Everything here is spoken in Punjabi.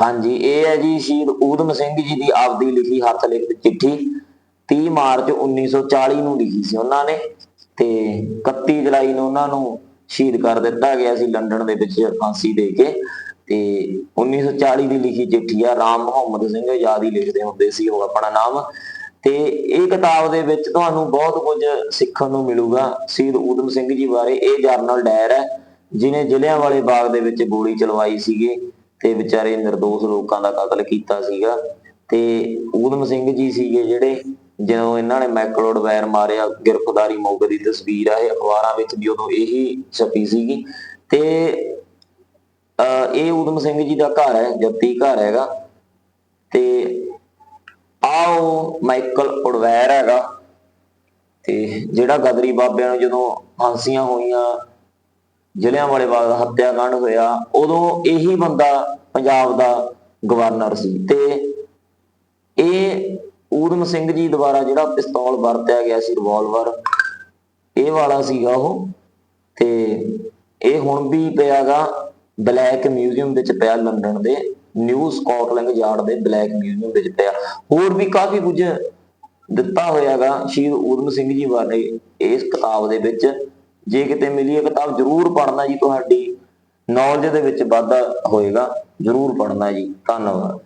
ਹਾਂਜੀ, ਇਹ ਹੈ ਜੀ ਸ਼ਹੀਦ ਊਧਮ ਸਿੰਘ ਜੀ ਦੀ ਆਪਦੀ ਲਿਖੀ ਹੱਥ ਲਿਖਤ ਚਿੱਠੀ 30 ਮਾਰਚ 1940 ਨੂੰ ਲਿਖੀ ਸੀ ਉਹਨਾਂ ਨੇ ਤੇ 31 ਜੁਲਾਈ ਨੂੰ ਉਹਨਾਂ ਨੂੰ ਸ਼ਹੀਦ ਕਰ ਦਿੱਤਾ ਗਿਆ ਸੀ ਲੰਡਨ ਦੇ ਵਿੱਚ ਫਾਂਸੀ ਦੇ ਕੇ ਤੇ 1940 ਦੀ ਲਿਖੀ ਚਿੱਠੀ ਆ, ਰਾਮ ਮੁਹੰਮਦ ਸਿੰਘ ਆਜ਼ਾਦੀ ਲਿਖਦੇ ਹੁੰਦੇ ਸੀ ਉਹ ਆਪਣਾ ਨਾਮ ਤੇ ਇਹ ਕਿਤਾਬ ਦੇ ਵਿੱਚ ਤੁਹਾਨੂੰ ਬਹੁਤ ਕੁਝ ਸਿੱਖਣ ਨੂੰ ਮਿਲੂਗਾ, ਸ਼ਹੀਦ ਊਧਮ ਸਿੰਘ ਜੀ ਬਾਰੇ, ਇਹ ਜਰਨਲ ਡਾਇਰ ਹੈ ਜਿਨੇ ਜ਼ਿਲ੍ਹਿਆਂਵਾਲੇ ਬਾਗ ਦੇ ਵਿੱਚ ਗੋਲੀ ਚਲਵਾਈ ਸੀਗੀ। ਤੇ ਵਿਚਾਰੇ નિર્ਦੋਸ਼ ਲੋਕਾਂ ਦਾ ਕਤਲ ਕੀਤਾ ਸੀਗਾ ਤੇ ਊਧਮ ਸਿੰਘ ਜੀ ਸੀਗੇ ਜਿਹੜੇ ਜਦੋਂ ਇਹਨਾਂ ਨੇ ਮੈਕਲੋਡ ਵੈਰ ਮਾਰਿਆ, ਗ੍ਰਿਫਤਾਰੀ ਮੌਕੇ ਦੀ ਤਸਵੀਰ ਆ, ਇਹ ਅਖਬਾਰਾਂ ਵਿੱਚ ਵੀ ਉਦੋਂ ਇਹੀ ਛਪੀ ਸੀਗੀ ਤੇ, ਅਹ, ਇਹ ਊਧਮ ਸਿੰਘ ਜੀ ਦਾ ਘਰ ਹੈ ਜੱਤੀ ਘਰ ਹੈਗਾ ਤੇ ਆਓ ਮਾਈਕਲ ਉਡਵੈਰ ਹੈਗਾ ਤੇ ਜਿਹੜਾ ਗਦਰੀ ਬਾਬਿਆਂ ਨੂੰ ਜਦੋਂ ਫਾਂਸੀਆਂ ਹੋਈਆਂ ਜ਼ਿਲ੍ਹਿਆਂਵਾਲੇ ਬਾਗ ਦਾ ਹੱਤਿਆਕਾਂਡ ਹੋਇਆ, ਉਦੋਂ ਇਹੀ ਬੰਦਾ ਪੰਜਾਬ ਦਾ ਗਵਰਨਰ ਸੀ ਤੇ ਇਹ ਊਧਮ ਸਿੰਘ ਜੀ ਦੁਆਰਾ ਜਿਹੜਾ ਪਿਸਤੌਲ ਵਰਤਿਆ ਗਿਆ ਸੀ ਰਿਵਾਲਵਰ ਇਹ ਵਾਲਾ ਸੀਗਾ ਉਹ ਤੇ ਇਹ ਹੁਣ ਵੀ ਪਿਆਗਾ ਬਲੈਕ ਮਿਊਜ਼ੀਅਮ ਵਿੱਚ ਪਿਆ ਲੰਡਨ ਦੇ, ਨਿਊ ਸਕਾਟਲੈਂਡ ਯਾਰਡ ਦੇ ਬਲੈਕ ਮਿਊਜ਼ੀਅਮ ਵਿੱਚ ਪਿਆ। ਹੋਰ ਵੀ ਕਾਫੀ ਕੁਝ ਦਿੱਤਾ ਹੋਇਆਗਾ ਸ਼ਹੀਦ ਊਧਮ ਸਿੰਘ ਜੀ ਬਾਰੇ ਇਸ ਕਿਤਾਬ ਦੇ ਵਿੱਚ। ਜੇ ਕਿਤੇ ਮਿਲੀ ਇਹ ਕਿਤਾਬ ਜ਼ਰੂਰ ਪੜ੍ਹਨਾ ਜੀ, ਤੁਹਾਡੀ ਨੌਲੇਜ ਦੇ ਵਿੱਚ ਵਾਧਾ ਹੋਏਗਾ, ਜ਼ਰੂਰ ਪੜ੍ਹਨਾ ਜੀ, ਧੰਨਵਾਦ।